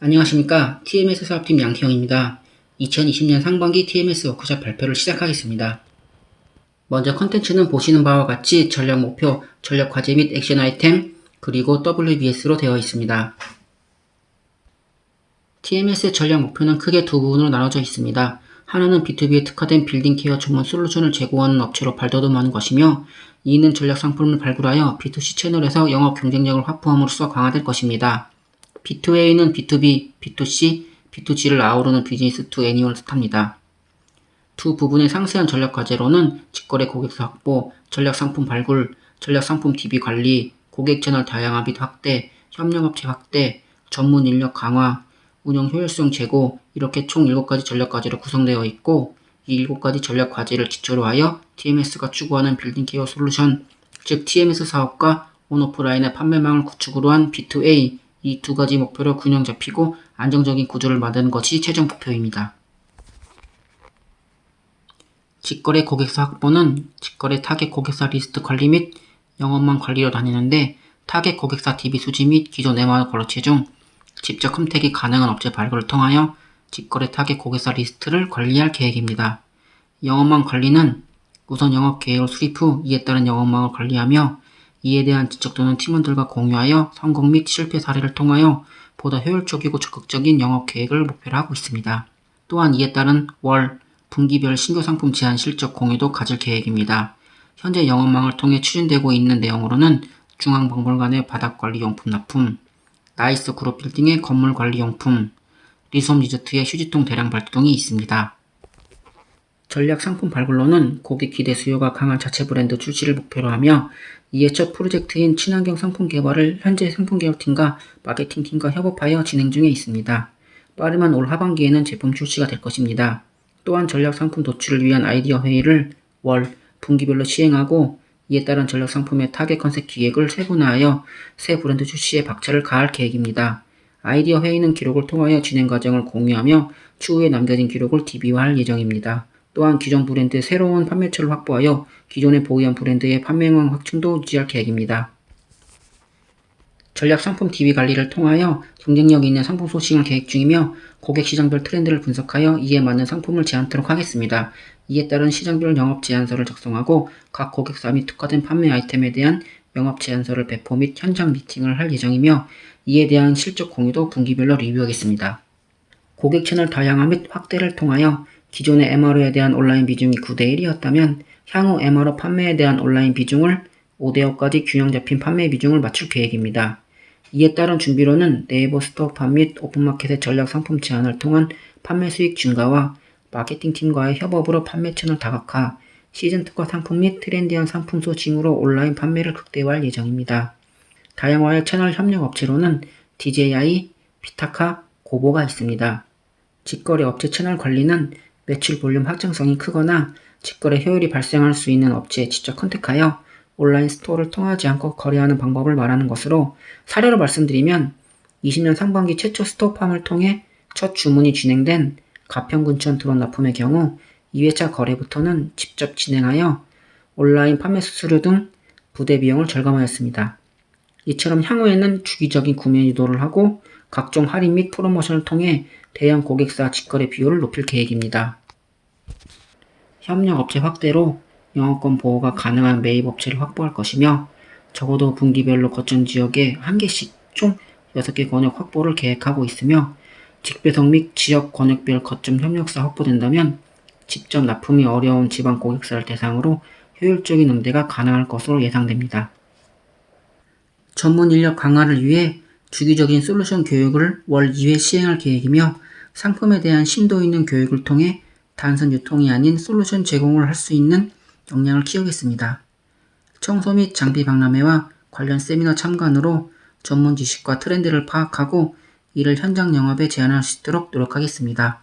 안녕하십니까. TMS 사업팀 양태형입니다. 2020년 상반기 TMS 워크샵 발표를 시작하겠습니다. 먼저 컨텐츠는 보시는 바와 같이 전략 목표, 전략 과제 및 액션 아이템, 그리고 WBS로 되어 있습니다. TMS의 전략 목표는 크게 두 부분으로 나눠져 있습니다. 하나는 B2B에 특화된 빌딩 케어 전문 솔루션을 제공하는 업체로 발돋움하는 것이며, 이는 전략 상품을 발굴하여 B2C 채널에서 영업 경쟁력을 확보함으로써 강화될 것입니다. B2A는 B2B, B2C, B2G를 아우르는 비즈니스 투 애니얼 뜻합니다. 두 부분의 상세한 전략 과제로는 직거래 고객수 확보, 전략 상품 발굴, 전략 상품 DB 관리, 고객 채널 다양화 및 확대, 협력업체 확대, 전문 인력 강화, 운영 효율성 제고 이렇게 총 7가지 전략 과제로 구성되어 있고 이 7가지 전략 과제를 기초로 하여 TMS가 추구하는 빌딩 케어 솔루션, 즉 TMS 사업과 온오프라인의 판매망을 구축으로 한 B2A 이 두 가지 목표로 균형 잡히고 안정적인 구조를 만드는 것이 최종 목표입니다. 직거래 고객사 확보는 직거래 타겟 고객사 리스트 관리 및 영업망 관리로 다니는데 타겟 고객사 DB 수집 및 기존 MR 거래체 중 직접 흠택이 가능한 업체 발굴을 통하여 직거래 타겟 고객사 리스트를 관리할 계획입니다. 영업망 관리는 우선 영업 계획을 수립 후 이에 따른 영업망을 관리하며 이에 대한 지적 또는 팀원들과 공유하여 성공 및 실패 사례를 통하여 보다 효율적이고 적극적인 영업 계획을 목표로 하고 있습니다. 또한 이에 따른 월, 분기별 신규 상품 제한 실적 공유도 가질 계획입니다. 현재 영업망을 통해 추진되고 있는 내용으로는 중앙박물관의 바닥관리용품 납품, 나이스 그룹 빌딩의 건물관리용품, 리솜 리조트의 휴지통 대량 발동이 있습니다. 전략 상품 발굴로는 고객 기대 수요가 강한 자체 브랜드 출시를 목표로 하며 이에 첫 프로젝트인 친환경 상품 개발을 현재 상품 개발팀과 마케팅팀과 협업하여 진행 중에 있습니다. 빠르면 올 하반기에는 제품 출시가 될 것입니다. 또한 전략 상품 도출을 위한 아이디어 회의를 월, 분기별로 시행하고 이에 따른 전략 상품의 타겟 컨셉 기획을 세분화하여 새 브랜드 출시에 박차를 가할 계획입니다. 아이디어 회의는 기록을 통하여 진행 과정을 공유하며 추후에 남겨진 기록을 DB화할 예정입니다. 또한 기존 브랜드의 새로운 판매처를 확보하여 기존에 보유한 브랜드의 판매망 확충도 유지할 계획입니다. 전략 상품 DB 관리를 통하여 경쟁력 있는 상품 소싱을 계획 중이며 고객 시장별 트렌드를 분석하여 이에 맞는 상품을 제안토록 하겠습니다. 이에 따른 시장별 영업 제안서를 작성하고 각 고객사 및 특화된 판매 아이템에 대한 영업 제안서를 배포 및 현장 미팅을 할 예정이며 이에 대한 실적 공유도 분기별로 리뷰하겠습니다. 고객 채널 다양화 및 확대를 통하여 기존의 MRO에 대한 온라인 비중이 9대 1이었다면 향후 MRO 판매에 대한 온라인 비중을 5대 5까지 균형 잡힌 판매 비중을 맞출 계획입니다. 이에 따른 준비로는 네이버 스토어팜 및 오픈마켓의 전략 상품 제안을 통한 판매 수익 증가와 마케팅팀과의 협업으로 판매 채널 다각화, 시즌 특화 상품 및 트렌디한 상품 소싱으로 온라인 판매를 극대화할 예정입니다. 다양화의 채널 협력 업체로는 DJI, 피타카, 고보가 있습니다. 직거래 업체 채널 관리는 매출 볼륨 확장성이 크거나 직거래 효율이 발생할 수 있는 업체에 직접 컨택하여 온라인 스토어를 통하지 않고 거래하는 방법을 말하는 것으로 사례로 말씀드리면 20년 상반기 최초 스토어팜을 통해 첫 주문이 진행된 가평군천 드론 납품의 경우 2회차 거래부터는 직접 진행하여 온라인 판매 수수료 등 부대 비용을 절감하였습니다. 이처럼 향후에는 주기적인 구매 유도를 하고 각종 할인 및 프로모션을 통해 대형 고객사 직거래 비율을 높일 계획입니다. 협력업체 확대로 영업권 보호가 가능한 매입업체를 확보할 것이며 적어도 분기별로 거점 지역에 한 개씩 총 6개 권역 확보를 계획하고 있으며 직배송 및 지역 권역별 거점 협력사 확보된다면 직접 납품이 어려운 지방 고객사를 대상으로 효율적인 응대가 가능할 것으로 예상됩니다. 전문 인력 강화를 위해 주기적인 솔루션 교육을 월 2회 시행할 계획이며 상품에 대한 심도 있는 교육을 통해 단순 유통이 아닌 솔루션 제공을 할 수 있는 역량을 키우겠습니다. 청소 및 장비 박람회와 관련 세미나 참관으로 전문 지식과 트렌드를 파악하고 이를 현장 영업에 제안할 수 있도록 노력하겠습니다.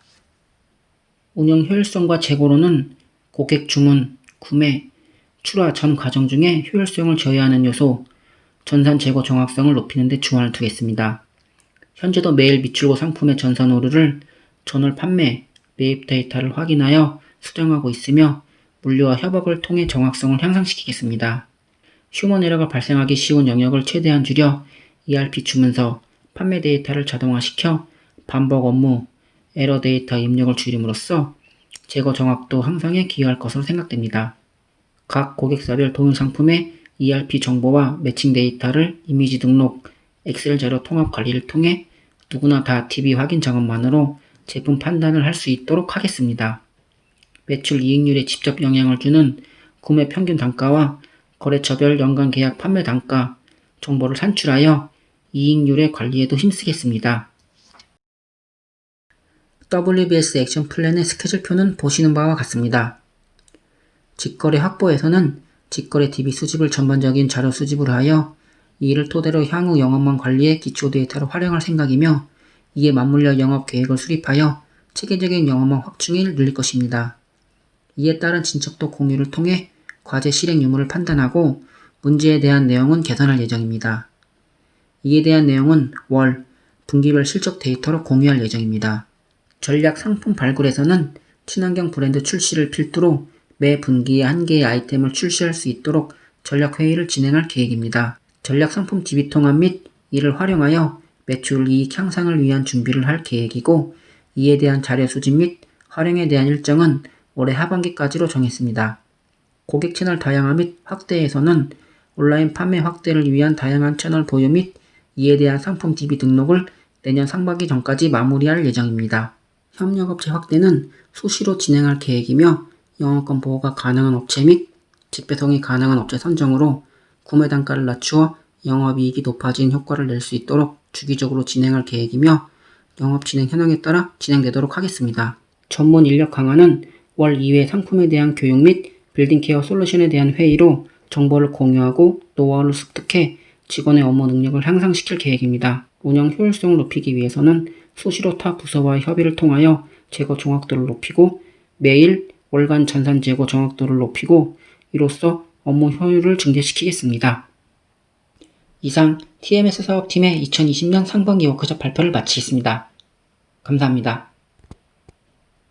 운영 효율성과 재고로는 고객 주문, 구매, 출하 전 과정 중에 효율성을 저해하는 요소, 전산 재고 정확성을 높이는 데 중화를 두겠습니다. 현재도 매일 미출고 상품의 전산 오류를 전월 판매, 매입 데이터를 확인하여 수정하고 있으며 물류와 협업을 통해 정확성을 향상시키겠습니다. 휴먼 에러가 발생하기 쉬운 영역을 최대한 줄여 ERP 주문서, 판매 데이터를 자동화시켜 반복 업무, 에러 데이터 입력을 줄임으로써 제거 정확도 향상에 기여할 것으로 생각됩니다. 각 고객사별 동일 상품의 ERP 정보와 매칭 데이터를 이미지 등록, 엑셀 자료 통합 관리를 통해 누구나 다 DB 확인 작업만으로 제품 판단을 할 수 있도록 하겠습니다. 매출 이익률에 직접 영향을 주는 구매 평균 단가와 거래처별 연간 계약 판매 단가 정보를 산출하여 이익률의 관리에도 힘쓰겠습니다. WBS 액션 플랜의 스케줄표는 보시는 바와 같습니다. 직거래 확보에서는 직거래 DB 수집을 전반적인 자료 수집으로 하여 이를 토대로 향후 영업망 관리의 기초 데이터를 활용할 생각이며 이에 맞물려 영업 계획을 수립하여 체계적인 영업망 확충을 늘릴 것입니다. 이에 따른 진척도 공유를 통해 과제 실행 유무를 판단하고 문제에 대한 내용은 개선할 예정입니다. 이에 대한 내용은 월, 분기별 실적 데이터로 공유할 예정입니다. 전략 상품 발굴에서는 친환경 브랜드 출시를 필두로 매 분기에 한 개의 아이템을 출시할 수 있도록 전략 회의를 진행할 계획입니다. 전략 상품 DB 통합 및 이를 활용하여 매출 이익 향상을 위한 준비를 할 계획이고 이에 대한 자료 수집 및 활용에 대한 일정은 올해 하반기까지로 정했습니다. 고객 채널 다양화 및 확대에서는 온라인 판매 확대를 위한 다양한 채널 보유 및 이에 대한 상품 DB 등록을 내년 상반기 전까지 마무리할 예정입니다. 협력업체 확대는 수시로 진행할 계획이며 영업권 보호가 가능한 업체 및 직배송이 가능한 업체 선정으로 구매 단가를 낮추어 영업이익이 높아진 효과를 낼 수 있도록 주기적으로 진행할 계획이며 영업 진행 현황에 따라 진행되도록 하겠습니다. 전문 인력 강화는 월 2회 상품에 대한 교육 및 빌딩 케어 솔루션에 대한 회의로 정보를 공유하고 노하우를 습득해 직원의 업무 능력을 향상시킬 계획입니다. 운영 효율성을 높이기 위해서는 수시로 타 부서와의 협의를 통하여 제거 정확도를 높이고 매일 월간 전산 제거 정확도를 높이고 이로써 업무 효율을 증대시키겠습니다. 이상 TMS 사업팀의 2020년 상반기 워크숍 발표를 마치겠습니다. 감사합니다.